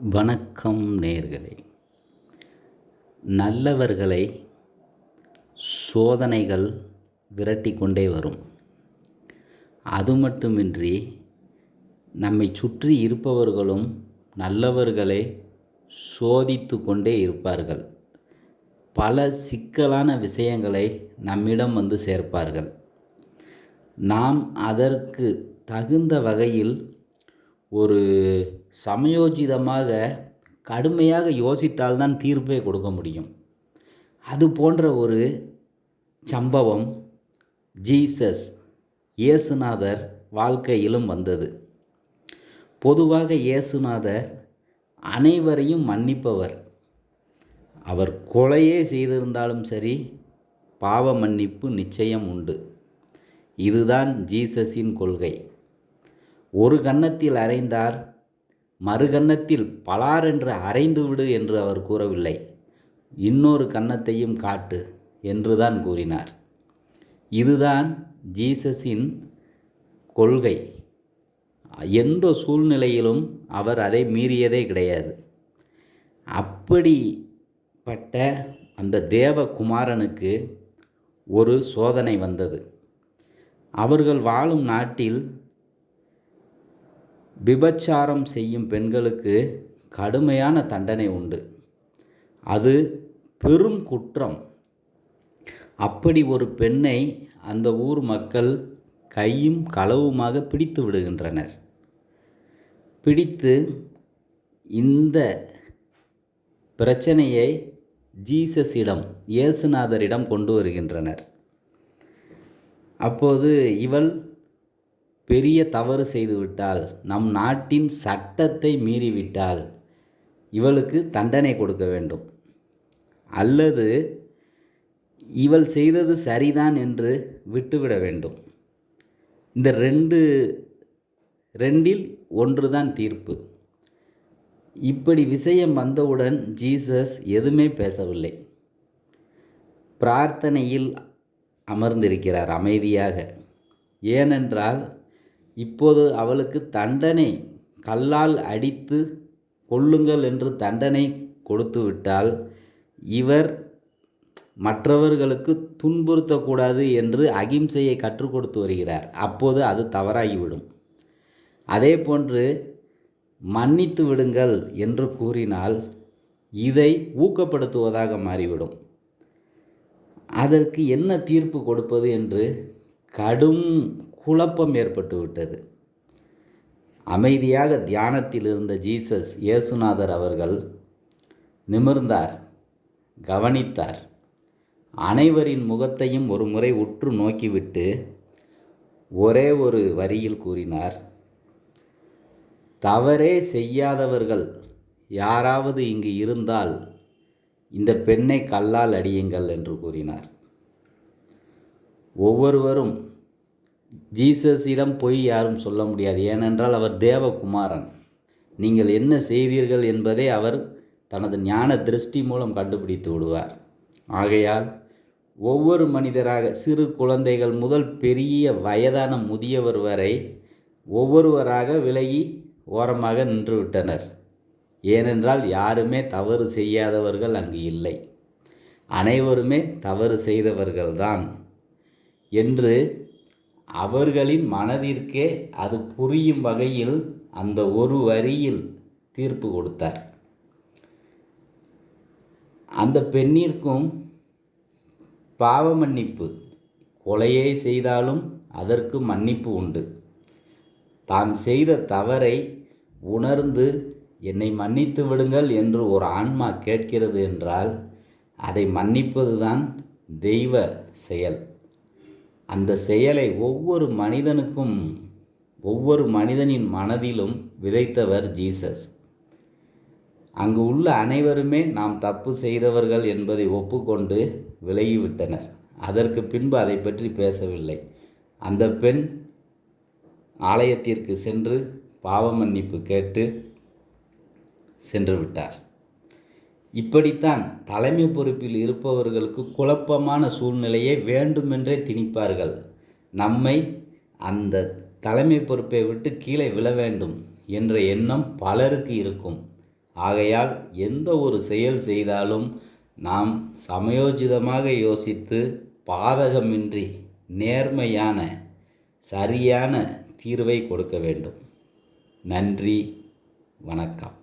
வணக்கம் நேர்களே. நல்லவர்களை சோதனைகள் விரட்டி கொண்டே வரும். அது மட்டுமின்றி நம்மை சுற்றி இருப்பவர்களும் நல்லவர்களை சோதித்து கொண்டே இருப்பார்கள். பல சிக்கலான விஷயங்களை நம்மிடம் வந்து சேர்ப்பார்கள். நாம் அதற்கு தகுந்த வகையில் ஒரு சமயோஜிதமாக கடுமையாக யோசித்தால்தான் தீர்ப்பே கொடுக்க முடியும். அது போன்ற ஒரு சம்பவம் ஜீசஸ் இயேசுநாதர் வாழ்க்கையிலும் வந்தது. பொதுவாக இயேசுநாதர் அனைவரையும் மன்னிப்பவர். அவர் கொலையே செய்திருந்தாலும் சரி பாவ மன்னிப்பு நிச்சயம் உண்டு. இதுதான் ஜீசஸின் கொள்கை. ஒரு கன்னத்தில் அறைந்தார் மறு கன்னத்தில் பலாரென்று அரைந்து விடு என்று அவர் கூறவில்லை. இன்னொரு கன்னத்தையும் காட்டு என்றுதான் கூறினார். இதுதான் ஜீசஸின் கொள்கை. எந்த சூழ்நிலையிலும் அவர் அதை மீறியதே கிடையாது. அப்படிப்பட்ட அந்த தேவகுமாரனுக்கு ஒரு சோதனை வந்தது. அவர்கள் வாழும் நாட்டில் விபச்சாரம் செய்யும் பெண்களுக்கு கடுமையான தண்டனை உண்டு. அது பெரும் குற்றம். அப்படி ஒரு பெண்ணை அந்த ஊர் மக்கள் கையும் களவுமாக பிடித்து விடுகின்றனர். பிடித்து இந்த பிரச்சனையை ஜீசஸிடம் இயேசுநாதரிடம் கொண்டு வருகின்றனர். அப்போது இவள் பெரிய தவறு செய்துவிட்டால் நம் நாட்டின் சட்டத்தை மீறிவிட்டால் இவளுக்கு தண்டனை கொடுக்க வேண்டும். அல்லது இவள் செய்தது சரிதான் என்று விட்டுவிட வேண்டும். இந்த ரெண்டு ரெண்டில் ஒன்றுதான் தீர்ப்பு. இப்படி விஷயம் வந்தவுடன் ஜீசஸ் எதுவுமே பேசவில்லை. பிரார்த்தனையில் அமர்ந்திருக்கிறார் அமைதியாக. ஏனென்றால் இப்போது அவளுக்கு தண்டனை கல்லால் அடித்து கொள்ளுங்கள் என்று தண்டனை கொடுத்துவிட்டால் இவர் மற்றவர்களுக்கு துன்புறுத்தக்கூடாது என்று அகிம்சையை கற்றுக் கொடுத்து வருகிறார். அப்போது அது தவறாகிவிடும். அதே போன்று மன்னித்து விடுங்கள் என்று கூறினால் இதை ஊக்கப்படுத்துவதாக மாறிவிடும். அதற்கு என்ன தீர்ப்பு கொடுப்பது என்று கடும் குழப்பம் ஏற்பட்டுவிட்டது அமைதியாக தியானத்தில் இருந்த ஜீசஸ் இயேசுநாதர் அவர்கள் நிமிர்ந்தார் கவனித்தார். அனைவரின் முகத்தையும் ஒரு முறை உற்று நோக்கிவிட்டு ஒரே ஒரு வரியில் கூறினார் தவறே செய்யாதவர்கள் யாராவது இங்கு இருந்தால் இந்த பெண்ணை கல்லால் அடியுங்கள் என்று கூறினார். ஒவ்வொருவரும் ஜீசஸிடம் பொய் யாரும் சொல்ல முடியாது. ஏனென்றால் அவர் தேவகுமாரன். நீங்கள் என்ன செய்தீர்கள் என்பதை அவர் தனது ஞான திருஷ்டி மூலம் கண்டுபிடித்து விடுவார். ஆகையால் ஒவ்வொரு மனிதராக சிறு குழந்தைகள் முதல் பெரிய வயதான முதியவர் வரை ஒவ்வொருவராக விலகி ஓரமாக நின்றுவிட்டனர். ஏனென்றால் யாருமே தவறு செய்யாதவர்கள் அங்கு இல்லை. அனைவருமே தவறு செய்தவர்கள்தான். என்று அவர்களின் மனதிற்கே அது புரியும் வகையில் அந்த ஒரு வரியில் தீர்ப்பு கொடுத்தார். அந்த பெண்ணிற்கும் பாவ மன்னிப்பு கொலையை செய்தாலும் அதற்கு மன்னிப்பு உண்டு. தான் செய்த தவறை உணர்ந்து என்னை மன்னித்து விடுங்கள் என்று ஒரு ஆன்மா கேட்கிறது என்றால் அதை மன்னிப்பதுதான் தெய்வ செயல். அந்த செயலை ஒவ்வொரு மனிதனுக்கும் ஒவ்வொரு மனிதனின் மனதிலும் விதைத்தவர் ஜீசஸ். அங்கு உள்ள அனைவருமே நாம் தப்பு செய்தவர்கள் என்பதை ஒப்புக்கொண்டு விலகிவிட்டனர். அதற்கு பின்பு அதை பற்றி பேசவில்லை. அந்த பெண் ஆலயத்திற்கு சென்று பாவ மன்னிப்பு கேட்டு சென்று விட்டார். இப்படித்தான் தலைமை பொறுப்பில் இருப்பவர்களுக்கு குழப்பமான சூழ்நிலையை வேண்டுமென்றே திணிப்பார்கள். நம்மை அந்த தலைமை பொறுப்பை விட்டு கீழே விழ வேண்டும் என்ற எண்ணம் பலருக்கு இருக்கும். ஆகையால் எந்த ஒரு செயல் செய்தாலும் நாம் சமயோஜிதமாக யோசித்து பாதகமின்றி நேர்மையான சரியான தீர்வை கொடுக்க வேண்டும். நன்றி வணக்கம்.